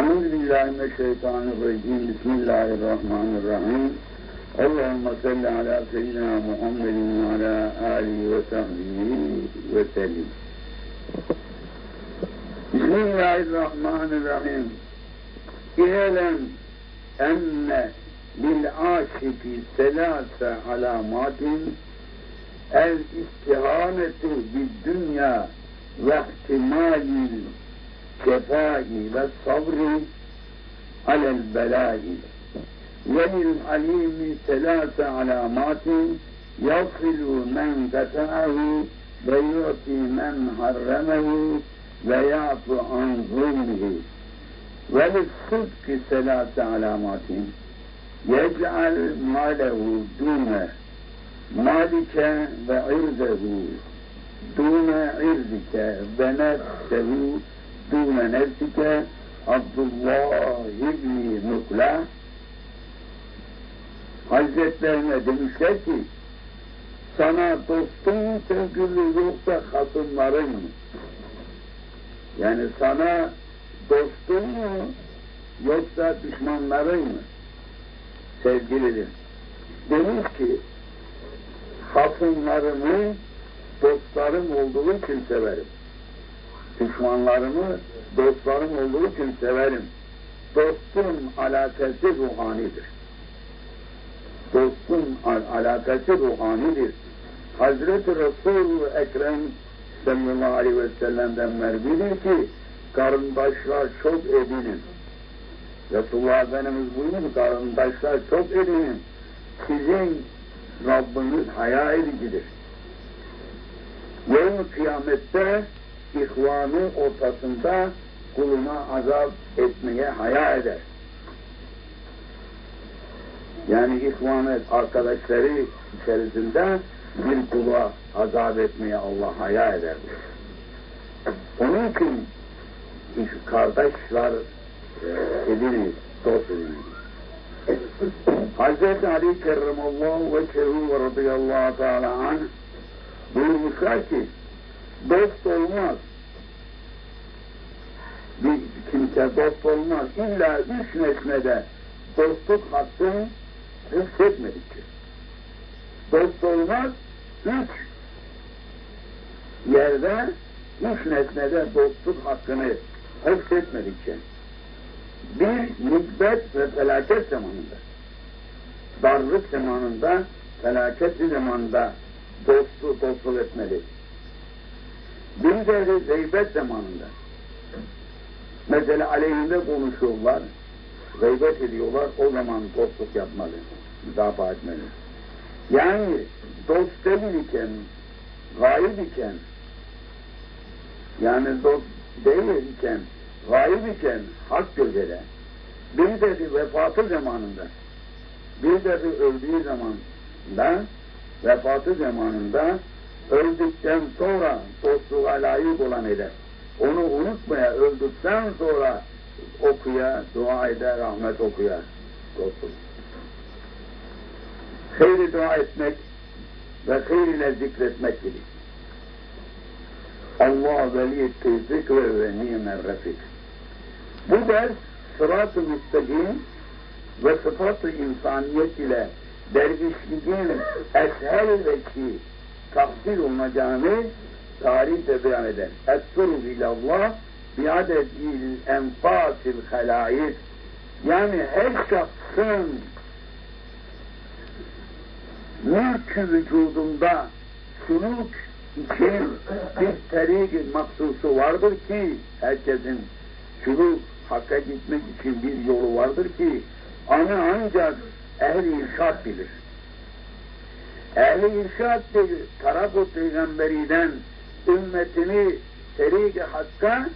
Euzu billahi mineşşeytanirracim. Bismillahirrahmanirrahim. Allahumme salli ala seyyidina Muhammedin ve ala alihi ve sahbihi ve sellim. Bismillahirrahmanirrahim. İ'lem enne lil aşiki selase alamatin el istihanetu bid dünya ve ihtimalil كفائي والصبر على البلاء. وللحليم ثلاث علامات يصل من دفعه ويعطي من حرمه ويعفو عن ظلمه. وللصدق ثلاث علامات. يجعل ماله دون مالك وعرضه دون عرضك ونفسه nefsehu dune nefsike Abdullah İbni Nukla Hazretlerine demişler ki sana dostun sevgili yoksa hasımların mı? Yani sana dostun mu yoksa düşmanların mı? Sevgilidir. Demiş ki hasımlarımı dostlarım olduğu için severim. Düşmanlarımı dostlarım olduğu için severim. Dostun alakası ruhanidir. Dostun al alakası ruhanidir. Hazreti Resul Ekrem sallallahu aleyhi ve sellem'den mervidir ki karındaşlar çok edinin. Resulullah Efendimiz buyuruyor karındaşlar çok edinin. Sizin Rabbiniz haya edicidir. Yarın kıyamette ihvanı ortasında kuluna azap etmeye haya eder. Yani ihvanı arkadaşları içerisinde bir kula azap etmeye Allah haya eder. Onun için kardeşler ediniz, dost ediniz. Hazreti Ali kerremallahu veçhehu ve radıyallahu teala anh buyurmuşlar ki dost olmaz. Bir kimse dost olmaz. İlla üç nesnede dostluk hakkını hıfzetmedikçe. Dost olmaz, üç yerde, üç nesnede dostluk hakkını hıfzetmedikçe. Bir, nikbet ve felaket zamanında. Darlık zamanında, felaket zamanında dostu dostluk etmeli. Bir de zeybet zamanında. Mesela aleyhinde konuşuyorlar, gıybet ediyorlar, o zaman dostluk yapmalı, müdafaa etmeli. Yani dost değil iken, gayb iken, yani dost değil iken, gayb iken hak gözele, bir de bir vefatı zamanında, bir de bir öldüğü zamanda, vefatı zamanında öldükten sonra dostluğa layık olan eder. Onu unutmaya, öldükten sonra okuya, dua eder, rahmet okuya dostluk. Hayri dua etmek ve hayrine zikretmek gibi. Allah veliyettir zikre ve ni'men refik. Bu ders sırat-ı müstakim ve sıfat-ı insaniyet ile dervişliğin esher ve ki tahsil olunacağını tarihte beyan eder. Es-suru ilallah biadedil enfasil halayik yani her şahsın mülk vücudunda suluk için bir terik maksusu vardır ki herkesin suluk hakka gitmek için bir yolu vardır ki onu ancak ehli irşad bilir. Ehli irşad taraf-ı peygamberinden ümmetini terik-i hakka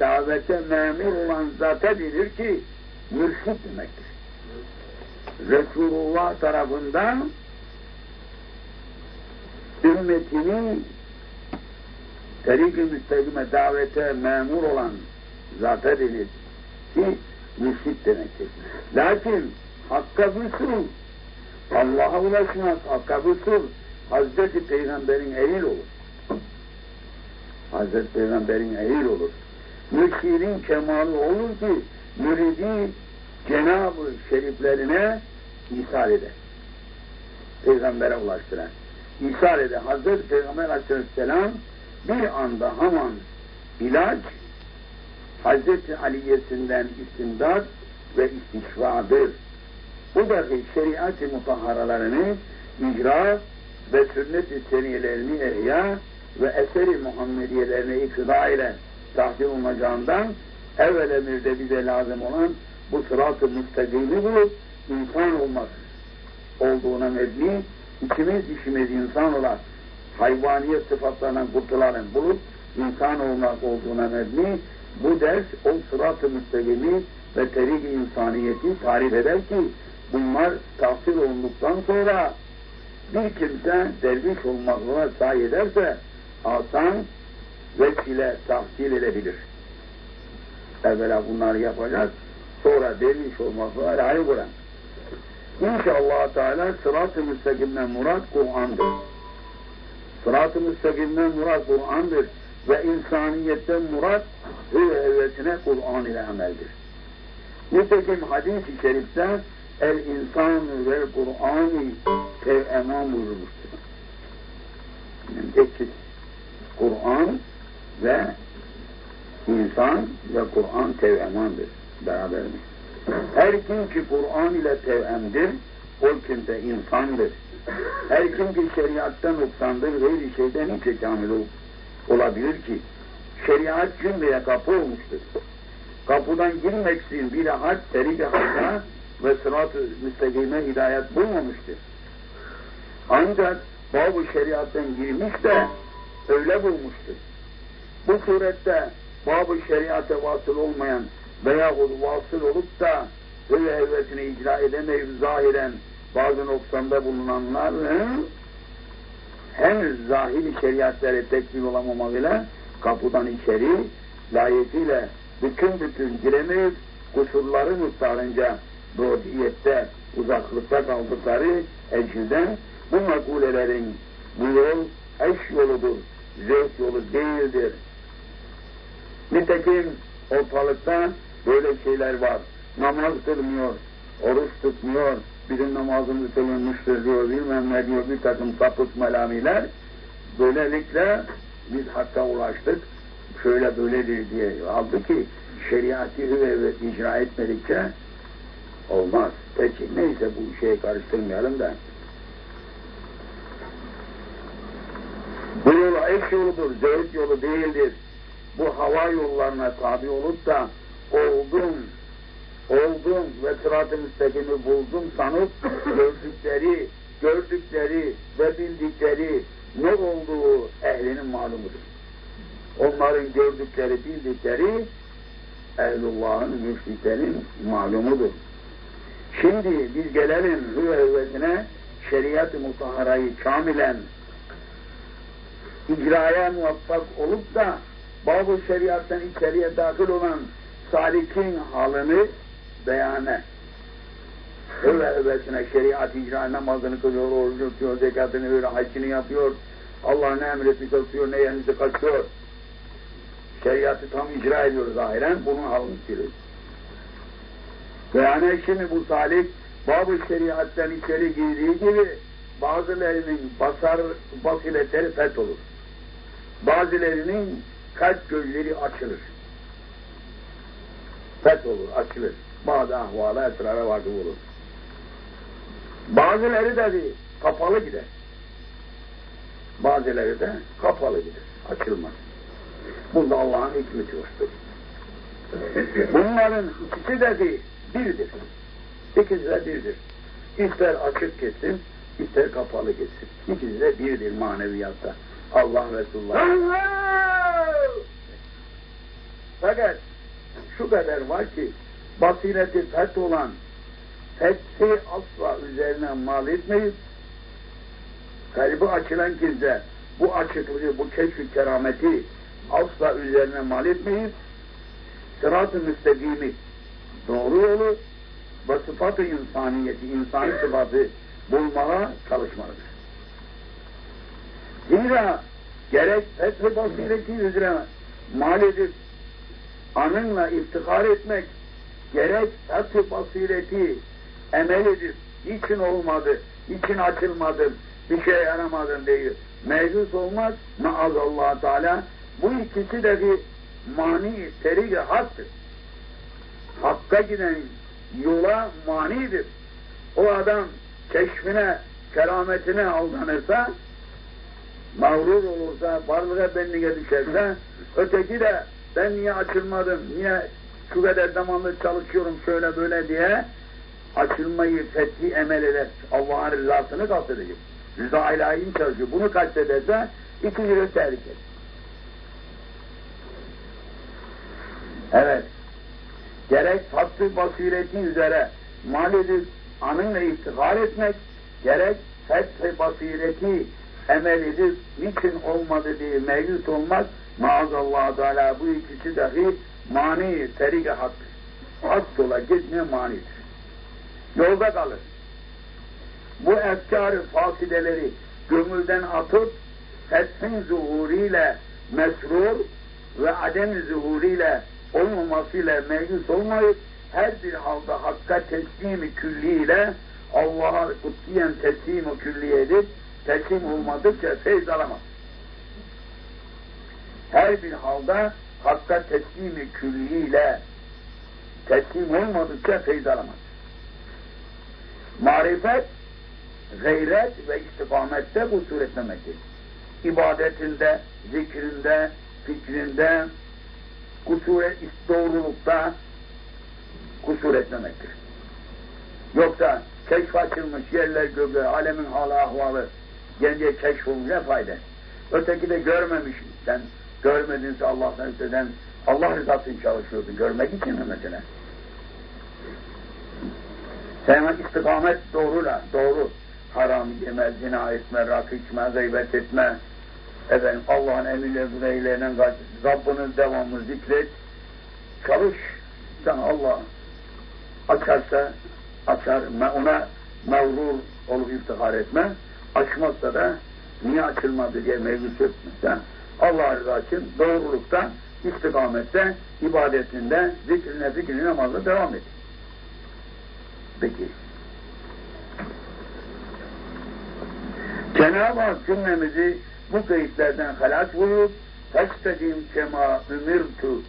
davete memur olan zata bilir ki mürşid demektir. Resulullah tarafından ümmetini terik-i müstakime davete memur olan zata denir ki mürşid demektir. Lakin hakka vüsul, Allah'a ulaşmak, vüsul, Hazreti Peygamber'in ehil olur. Hazreti Peygamber'in ehil olur. mürşidin kemalı olur ki müridi Cenab-ı Şeriflerine ishal eder. Peygamber'e ulaştıran. İshal eder. Hazreti Peygamber Aleyhisselam bir anda hemen ilaç Hazreti Aliye'sinden istimdat ve istişvadır. Bu dahi şeriat-ı mutahharalarını icra ve sünnet-i seniyelerini ehya ve eseri Muhammediyelerine iktida ile tahsil olunacağından evvel emirde bize lazım olan bu sırat-ı müstakimi bulup insan olmak olduğuna mebni içimiz işimiz insan olan hayvaniyet sıfatlarından kurtulalım bulup insan olmak olduğuna mebni bu ders o sırat-ı müstakimi ve terik-i insaniyeti tarif eder ki bunlar tahsil olunduktan sonra bir kimse derviş olmakla sahi ederse asan vesile tahsil edebilir. Evvela bunları yapacak, sonra derviş olmakla layık olan. İnşallah Teala sırat-ı müstakimden murat Kur'an'dır. Sırat-ı müstakimden murat Kur'an'dır ve insaniyetten murat hüve hevesine Kur'an ile ameldir. Nitekim hadis-i şerifte el insan ve Kur'an-ı tevemam buyurmuştur. Eksiz. Kur'an ve insan ve Kur'an tevemandır. Beraberdir. Her kim ki Kur'an ile tevemdir, o kimse insandır. Her kim ki şeriattan noksandır, gayri şeyden hiç kamil olabilir ki, şeriat cümleye kapı olmuştur. Kapıdan girmek için bir had, terik hakka ve sırat-ı müstakime hidayet bulmamıştır. Ancak bazı şeriattan girmiş de öyle bulmuştur. Bu surette babı şeriata vasıl olmayan veyahut vasıl olup da öyle hevesini icra edemeyip zahiren bazı noksanda bulunanlar henüz zahiri şeriatlara tekbir olamamakla kapıdan içeri layıkıyla bütün bütün giremeyip kusurları miktarınca doğdiyette uzaklıkta kaldıkları ecilden bu makulelerin bu yol eş yoludur, zevk yolu değildir. Nitekim ortalıkta böyle şeyler var. Namaz kılmıyor, oruç tutmuyor, bizim namazımız kılınmıştır diyor, bilmem ne diyor, bir takım sapık melamiler. Böylelikle biz hakka ulaştık, şöyle böyledir diye. Halbuki şeriatı hüve icra etmedikçe olmaz. Peki neyse bu şeye karıştırmayalım da. Bu yol eş yoludur, zevk yolu değildir. Bu hava yollarına tabi olup da oldum, oldum ve sırat-ı müstakimi buldum sanıp gördükleri, gördükleri ve bildikleri ne olduğu ehlinin malumudur. Onların gördükleri, bildikleri ehlullahın, müşriklerin malumudur. Şimdi biz gelelim hüve hüvesine şeriat-ı mutaharayı kamilen icraya muvaffak olup da bazı şeriattan içeriye dahil olan salikin halini beyane öyle öylesine şeriat icra namazını kılıyor, orucu tutuyor, zekatını veriyor, haccını yapıyor, Allah ne emretmiş tutuyor, ne yerinizi kaçıyor. Şeriatı tam icra ediyor zahiren, bunun halini istiyoruz. Yani şimdi bu salik bazı şeriattan içeri girdiği gibi bazılarının basar basiretleri feth olur. Bazılarının kalp gözleri açılır. Feth olur, açılır. Bazı ahvala esrara vakıf olur. Bazıları da bir kapalı gider. Bazıları da kapalı gider. Açılmaz. Bunda Allah'ın hikmeti vardır. Bunların ikisi de bir, birdir. İkisi de birdir. İster açık gitsin, ister kapalı gitsin. İkisi de birdir maneviyatta. Allah Resulullah. Fakat şu kadar var ki basireti feth olan fethi asla üzerine mal etmeyip kalbi açılan kimse bu açıklığı, bu keşf kerameti asla üzerine mal etmeyip sırat-ı müstakimi doğru yolu ve sıfat-ı insaniyeti, insani sıfatı bulmaya çalışmalıdır. Zira gerek feth basireti üzerine mal edip anınla iftihar etmek gerek satı basireti emelidir. Niçin olmadı, niçin açılmadı, bir şey yaramadın değil. Mevcut olmaz maazallah Teala. Bu ikisi de bir mani, terig haktır. Hakka giden yola manidir. O adam keşfine, kerametine aldanırsa, mağrur olursa, varlığa benliğe düşerse, öteki de ben niye açılmadım, niye şu kadar zamandır çalışıyorum şöyle böyle diye açılmayı fethi emel eder. Allah'ın rızasını kastedecek. Rıza ilahi çalışıyor. Bunu kastederse ikinci de tehlike. Evet. Gerek tatlı basireti üzere mal edip anınla iftihar etmek, gerek feth basireti emel edip niçin olmadı diye mevcut olmak maazallah Teala bu ikisi dahi mani terik haktır. Hak yola gitmeye manidir. Yolda kalır. Bu efkar fasideleri gönülden atıp feshin zuhuriyle mesrur ve adem zuhuriyle olmamasıyla mevcut olmayıp her bir halda hakka teslimi külliyle Allah'a kutliyen teslim-i külliye edip teslim olmadıkça feyz alamaz. Her bir halda hakka teslimi külliyle teslim olmadıkça feyz alamaz. Marifet, gayret ve istikamette kusur etmemektir. İbadetinde, zikrinde, fikrinde, kusur et, doğrulukta kusur etmemektir. Yoksa keşf açılmış yerler göbeği, alemin halı ahvalı gence keşf olmuş ne fayda? Öteki de görmemiş. Sen görmedinse Allah'tan öteden Allah rızasını çalışıyordun. Görmek için mi mesela? Sen istikamet doğrula, doğru. Haram yeme, zina etme, rakı içme, gıybet etme. Efendim Allah'ın emirleri güneylerine kaç, Rabbinin devamlı zikret. Çalış. Sen Allah açarsa açar, ona mağrur olup iftihar etme. Açmazsa da niye açılmadı diye mevzu etmezsen Allah rızası için doğrulukta, istikamette, ibadetinde, zikrine, fikrine, namazda devam et. Peki. Cenab-ı Hak cümlemizi bu kayıtlardan halat bulup Festedim kema ümirtu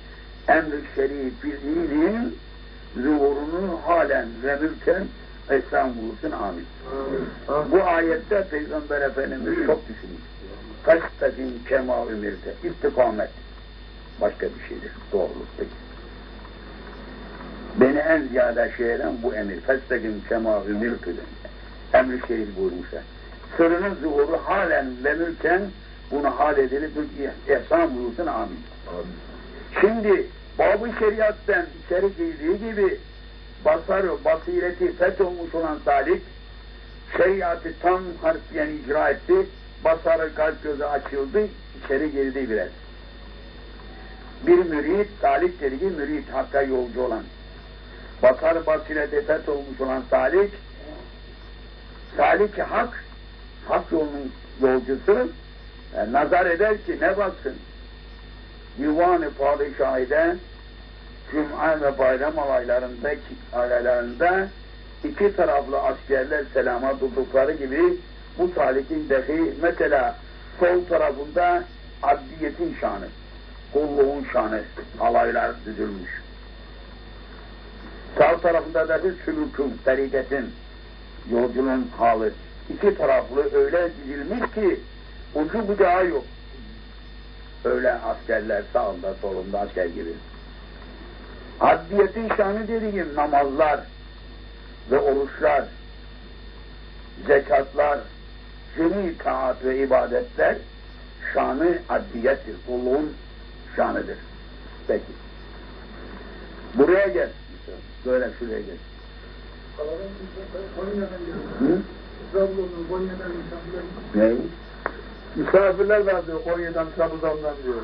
emr-i şerif bildiğinin zuhurunu halen ve mülken İslam bulsun amin. Bu ayette Peygamber Efendimiz çok düşünmüş. Festedim kema ümirte. İstikamet. Başka bir şeydir. Doğruluk değil. Beni en ziyade şey eden bu emir. Festedim kema ümirtu. Emr-i şerif buyurmuşlar. Sırrının zuhuru halen ve mülken bunu hal edilip ihsan buyursun amin. amin. Şimdi Bab-ı şeriattan içeri girdiği gibi basarı, basireti fetholmuş olan salik şeriatı tam harfiyen icra etti. Basarı kalp gözü açıldı, içeri girdi biraz. Bir mürit, salik dediği mürit, hakka yolcu olan. Basar basireti fetholmuş olan salik, salik hak, hak yolunun yolcusu, e, nazar eder ki ne baksın? Divan-ı Padişahide Cuma ve bayram alaylarında, alaylarında iki taraflı askerler selama durdukları gibi bu talikin dahi mesela sol tarafında abdiyetin şanı, kulluğun şanı, alaylar düzülmüş. Sağ tarafında dahi sülükün, tariketin, yolcunun halı. İki taraflı öyle dizilmiş ki ucu bucağı yok. Öyle askerler sağında solunda asker gibi. Addiyetin şanı dediğim namazlar ve oruçlar, zekatlar, cemi taat ve ibadetler şanı addiyettir, kulluğun şanıdır. Peki. Buraya gel. Böyle şuraya gel. Hı? Trabzon'dan, Konya'dan misafirler Ne? Misafirler var diyor Konya'dan, Trabzon'dan diyor.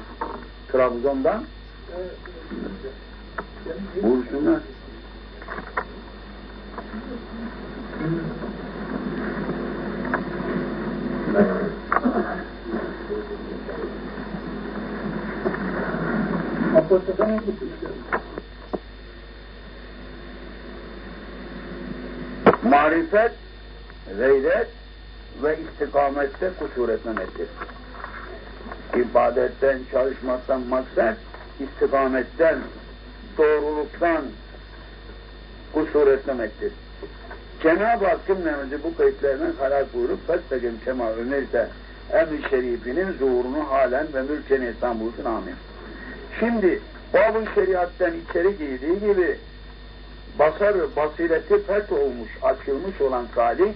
Trabzon'dan? Evet. Buyursunlar. Apostodan gitmişler. Marifet gayret ve istikamette kusur etmemektir. İbadetten, çalışmaktan maksat, istikametten, doğruluktan kusur etmemektir. Cenab-ı Hak cümlemizi bu kayıtlarına karar buyurup Fettegim kema ömerse emri şerifinin zuhurunu halen ve mülken insan buyursun amin. Şimdi babı şeriattan içeri girdiği gibi basarı, basireti feth olmuş, açılmış olan salik,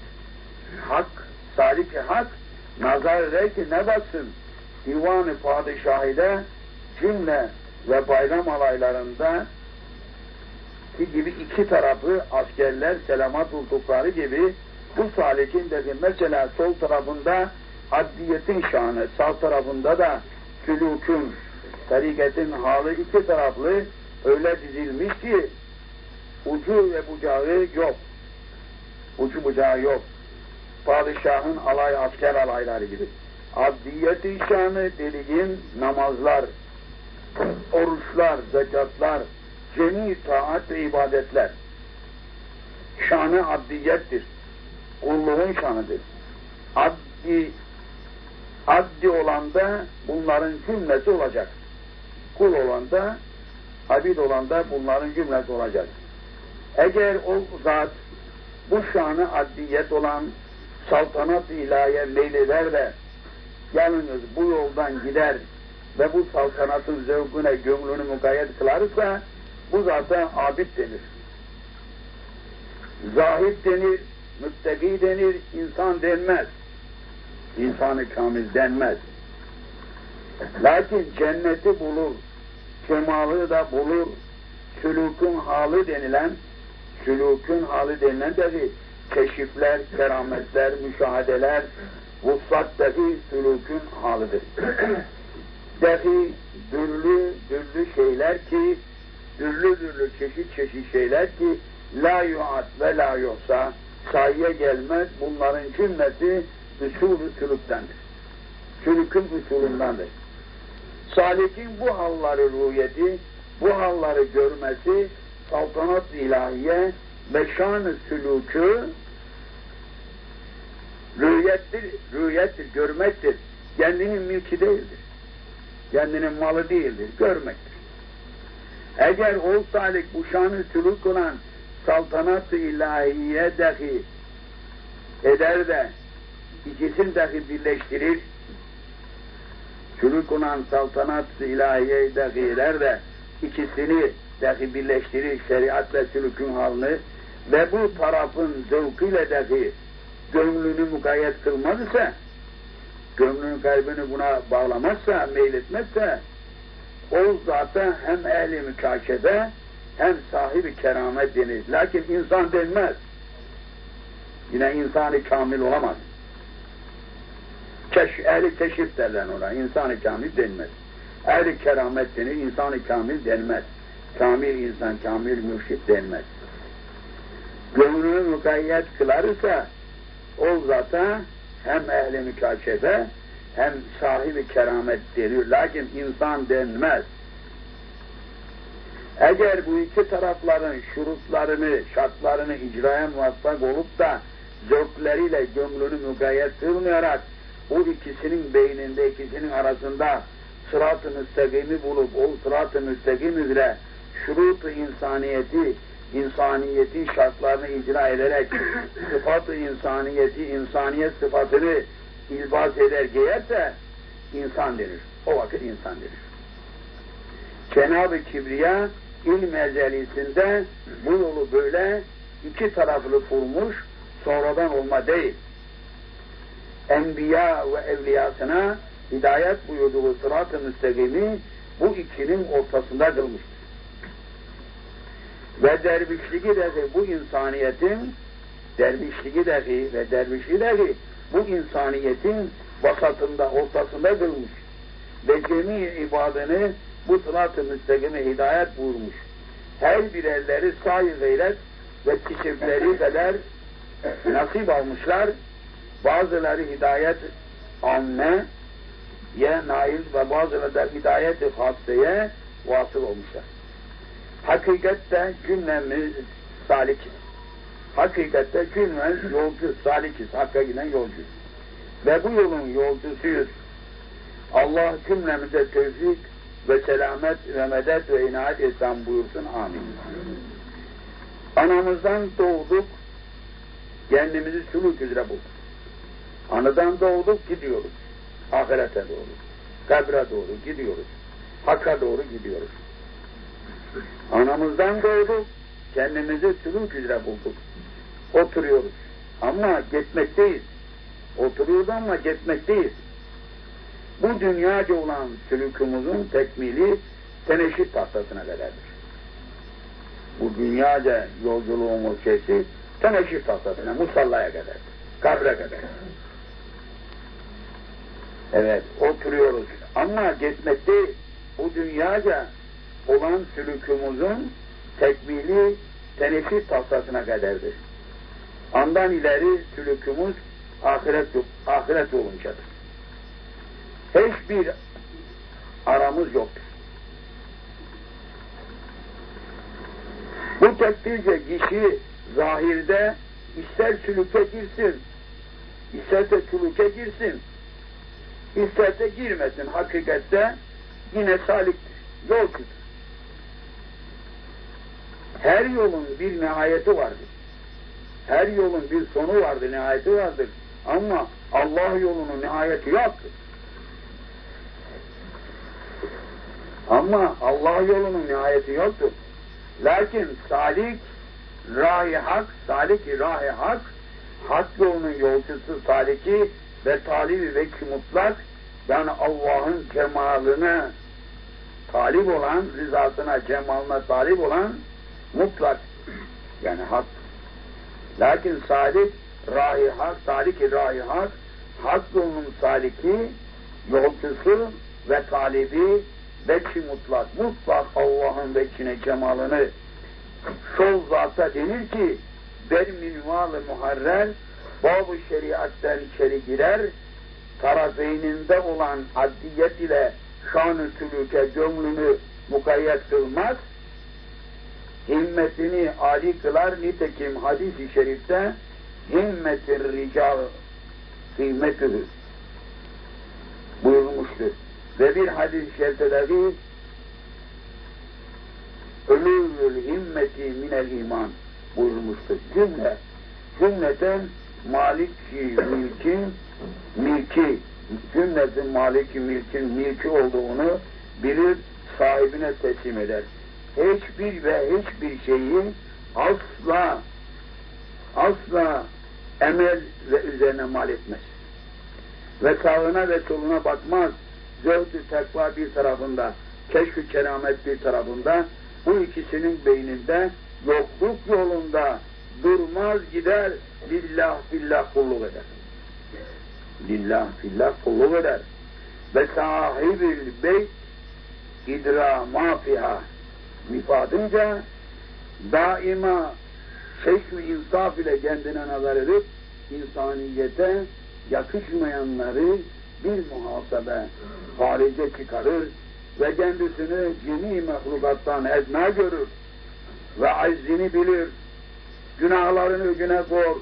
hak, salik hak, nazar eder ki ne baksın, divanı padişahide cümle ve bayram alaylarında ki gibi iki tarafı askerler selamat oldukları gibi bu salikin dedi mesela sol tarafında adliyetin şanı, sağ tarafında da sülükün, tariketin halı iki taraflı öyle dizilmiş ki ucu ve bucağı yok. Ucu bucağı yok. Padişahın alay asker alayları gibi. Abdiyet-i şanı dediğin namazlar, oruçlar, zekatlar, cemi taat ve ibadetler. Şanı abdiyettir. Kulluğun şanıdır. Abdi, abdi olanda bunların cümlesi olacak. Kul olanda, abid olanda bunların cümlesi olacak. Eğer o zat bu şanı addiyet olan saltanat ilahiye meyleder de yalnız bu yoldan gider ve bu saltanatın zevküne gönlünü mukayyet kılarsa bu zata abid denir. Zahid denir, müttegi denir, insan denmez. İnsanı kamil denmez. Lakin cenneti bulur, kemalı da bulur, sülükün halı denilen, sülükün halı denilen dedi, keşifler, kerametler, müşahedeler, vuslat dahi sülükün halıdır. dahi dürlü, dürlü şeyler ki, dürlü dürlü çeşit çeşit şeyler ki, la yuat ve la yoksa sayıya gelmez, bunların cümlesi usulü sülüktendir. Sülükün usulündendir. Salikin bu halları rüyeti, bu halları görmesi, saltanat ilahiye ve şan-ı sülükü rüyettir, rüyettir, görmektir. Kendinin mülkü değildir. Kendinin malı değildir, görmektir. Eğer o salik bu şan-ı sülük olan saltanat-ı ilahiye dahi eder de ikisini dahi birleştirir, sülük olan saltanat-ı ilahiye dahi eder de ikisini dahi birleştirir şeriat ve sülükün halini ve bu tarafın zevkiyle dahi gönlünü mukayyet kılmaz ise, gönlünün kalbini buna bağlamazsa, meyletmezse, o zata hem ehli mükaşede hem sahibi keramet denir. Lakin insan denmez. Yine insanı kamil olamaz. Keş, ehli keşif derler ona. İnsanı kamil denmez. Ehli keramet denir, insanı kamil denmez. Kamil insan, kamil mürşit denmez. Gönlünü mukayyet kılarsa o zata hem ehli mükaşefe hem sahibi keramet denir. Lakin insan denmez. Eğer bu iki tarafların şurutlarını, şartlarını icraya muvaffak olup da zevkleriyle gönlünü mukayyet kılmayarak bu ikisinin beyninde, ikisinin arasında sırat-ı müstakimi bulup o sırat-ı müstakim üzere şurut-ı insaniyeti, insaniyetin şartlarını icra ederek sıfat-ı insaniyeti, insaniyet sıfatını ilbaz eder giyerse insan denir. O vakit insan denir. Cenab-ı Kibriya ilm ezelisinde bu yolu böyle iki taraflı kurmuş, sonradan olma değil. Enbiya ve evliyasına hidayet buyurduğu sırat-ı müstakimi bu ikinin ortasında kılmıştır. Ve dervişliği dahi bu insaniyetin dervişliği dahi ve dervişliği dahi bu insaniyetin vasatında, ortasında kılmış. Ve cemi ibadını bu sırat-ı müstakime hidayet buyurmuş. Her birerleri sahi gayret ve kişifleri kadar nasip almışlar. Bazıları hidayet amme ye nail ve bazıları da hidayet-i hasreye vasıl olmuşlar. Hakikatte cümlemiz salikiz. Hakikatte cümlen yolcu, salikiz, hakka giden yolcu. Ve bu yolun yolcusuyuz. Allah cümlemize tevfik ve selamet ve medet ve inayet etsen buyursun. Amin. Anamızdan doğduk, kendimizi sülük üzere bulduk. Anadan doğduk, gidiyoruz. Ahirete doğru, kabre doğru gidiyoruz. Hakka doğru gidiyoruz. Anamızdan doğduk, kendimizi sülük üzere bulduk. Oturuyoruz. Ama gitmekteyiz. Oturuyoruz ama gitmekteyiz. Bu dünyaca olan sülükümüzün tekmili teneşit tahtasına kadardır. Bu dünyaca yolculuğumuz şeysi teneşit tahtasına, musallaya kadar, kabre kadar. Evet, oturuyoruz. Ama gitmekte bu dünyaca olan sülükümüzün tekmili teneşit tahtasına kadardır. Andan ileri sülükümüz ahiret, ahiret oluncadır. Hiçbir aramız yoktur. Bu takdirde kişi zahirde ister sülüke girsin, isterse sülüke girsin, isterse girmesin. Hakikatte yine saliktir, yolcudur. Her yolun bir nihayeti vardır. Her yolun bir sonu vardır, nihayeti vardır. Ama Allah yolunun nihayeti yoktur. Ama Allah yolunun nihayeti yoktur. Lakin salik, rahi hak, saliki rahi hak, hak yolunun yolcusu saliki ve talibi ve mutlak, yani Allah'ın cemalına talip olan, rızasına, cemalına talip olan mutlak, yani hak. Lakin salik, rahi hak, saliki rahi hak, hak yolunun saliki, yolcusu ve talibi vekhi mutlak, mutlak Allah'ın vekine cemalını sol zata denir ki der minval-ı muharrer bab-ı şeriatten içeri girer tarafeyninde olan addiyet ile şan-ı sülüke gönlünü mukayyet kılmaz himmetini âli kılar nitekim hadis-i şerifte himmetin rical kıymetüdür buyurmuştur. Ve bir hadis-i şerifte dahi ölümül himmeti minel iman buyurmuştur. Cümle, cümleten maliki milkin, milki, cümletin maliki milkin milki olduğunu bilir, sahibine teslim eder. Hiçbir ve hiçbir şeyi asla, asla emel ve üzerine mal etmez. Ve sağına ve soluna bakmaz zevd-ü tekva bir tarafında, keşf-ü keramet bir tarafında, bu ikisinin beyninde yokluk yolunda durmaz gider, lillah billah kulluk eder. Lillah billah kulluk eder. Ve sahibil beyt idra ma fiha mifadınca daima şekl insaf ile kendine nazar edip insaniyete yakışmayanları bir muhasebe harice çıkarır ve kendisini cini mahlukattan edna görür ve aczini bilir, günahlarını güne kor,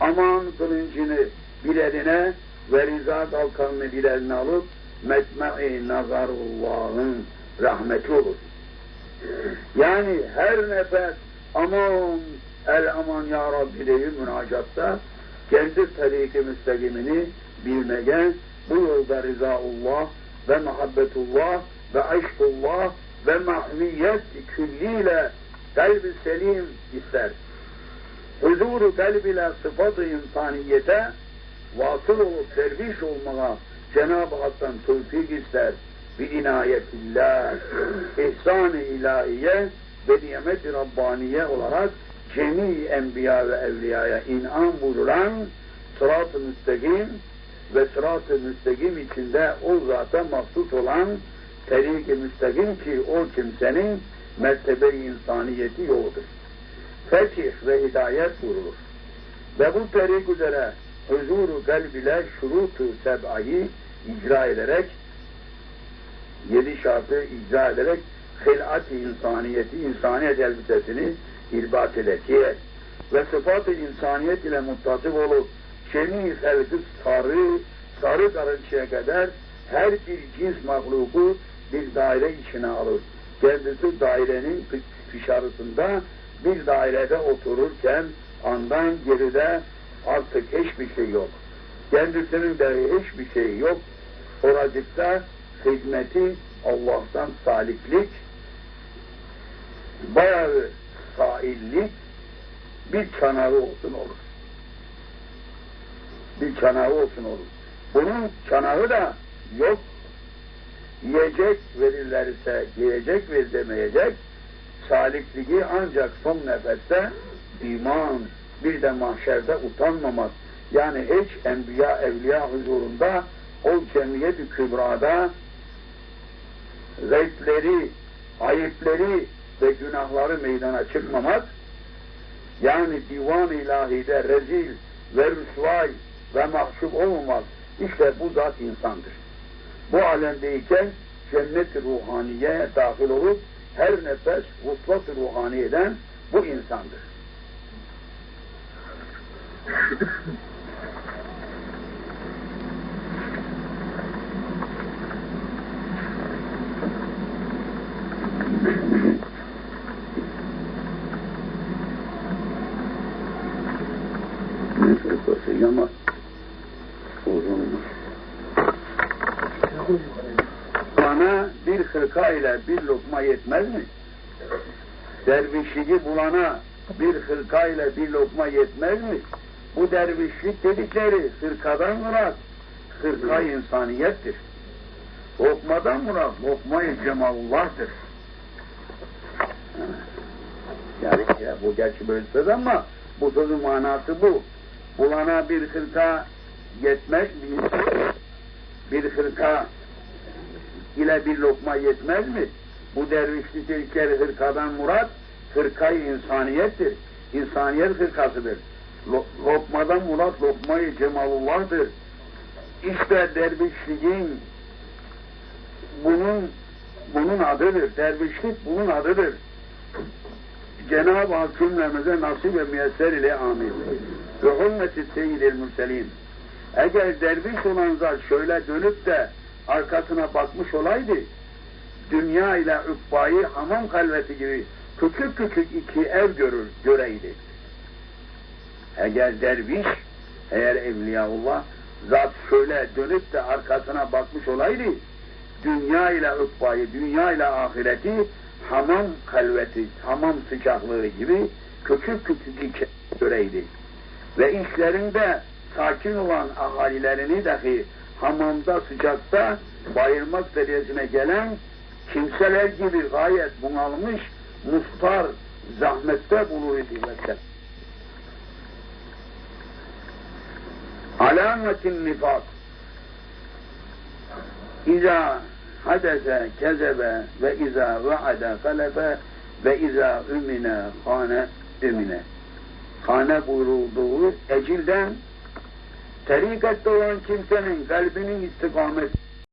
aman kılıncını bir eline ve rıza kalkanını bir eline alıp metme-i nazarullah'ın rahmeti olur. Yani her nefes aman el aman ya Rabbi değil münacatta kendi tarik-i müstakimini bilmeye bu yolda rızaullah ve muhabbetullah ve aşkullah ve mahviyet külliyle kalbi selim ister. Huzuru kalb ile sıfat-ı insaniyete vasıl olup derviş olmaya Cenab-ı Hak'tan tevfik ister. Bi inayetillah, ihsan-ı ilahiye ve nimet-i Rabbaniye olarak cemi enbiya ve evliyaya inan buyuran sırat-ı müstakim ve sırat-ı müstakim içinde o zata mahsus olan terik-i müstakim ki o kimsenin mertebe insaniyeti yoludur. Fetih ve hidayet vurulur. Ve bu terik üzere huzuru kalb ile şurutu seb'ayı icra ederek yedi şartı icra ederek hilat-i insaniyeti, insaniyet elbisesini eder ki ve sıfat-ı insaniyet ile muttasıf olup şemi halkı sarı, sarı karınçaya kadar her bir cins mahluku bir daire içine alır. Kendisi dairenin dışarısında bir dairede otururken andan geride artık hiçbir şey yok. Kendisinin de hiçbir şey yok. Oracıkta hizmeti Allah'tan saliklik, bayağı saillik bir çanağı olsun olur. Bir çanağı olsun olur. Bunun çanağı da yok. Yiyecek verirlerse yiyecek ver demeyecek. Salikliği ancak son nefeste iman, bir de mahşerde utanmamak. Yani hiç enbiya, evliya huzurunda o cemiyet-i kübrada zevkleri, ayıpleri ve günahları meydana çıkmamak, yani divan ilahide rezil ve rüsvay ve mahcup olmamak, işte bu zat insandır. Bu alemdeyken cennet-i ruhaniyeye dahil olup her nefes vuslat-ı ruhaniyeden bu insandır. Neyse, ama uzunmuş. Bana bir hırka ile bir lokma yetmez mi? Dervişliği bulana bir hırka ile bir lokma yetmez mi? Bu dervişlik dedikleri hırkadan murat, hırka insaniyettir. Lokmadan murat, lokma-i cemalullah'tır. Yani ya, bu gerçi böyle söz ama bu sözün manası bu. Bulana bir hırka yetmez mi? Bir hırka ile bir lokma yetmez mi? Bu dervişlik ilkleri hırkadan murat, hırkayı insaniyettir. İnsaniyet hırkasıdır. Lokmadan murat lokmayı cemalullah'tır. İşte dervişliğin bunun bunun adıdır. Dervişlik bunun adıdır. Cenab-ı Hak cümlemize nasip ve müyesser ile amin. Ve hürmeti seyyidil mürselin. Eğer derviş olan zat şöyle dönüp de arkasına bakmış olaydı, dünya ile ukbayı hamam kalveti gibi küçük küçük iki ev görür, göreydi. Eğer derviş, eğer evliyaullah, zat şöyle dönüp de arkasına bakmış olaydı, dünya ile ukbayı, dünya ile ahireti hamam kalveti, hamam sıcaklığı gibi küçük küçük iki göreydi. Ve işlerinde sakin olan ahalilerini dahi hamamda sıcakta bayılmak derecesine gelen kimseler gibi gayet bunalmış, mustar, zahmette bulur. Alametin nifak İza hadese kezebe ve iza vaade felefe ve iza ümine hane ümine. Hane buyurulduğu ecilden tarikatte olan kimsenin kalbinin istikamet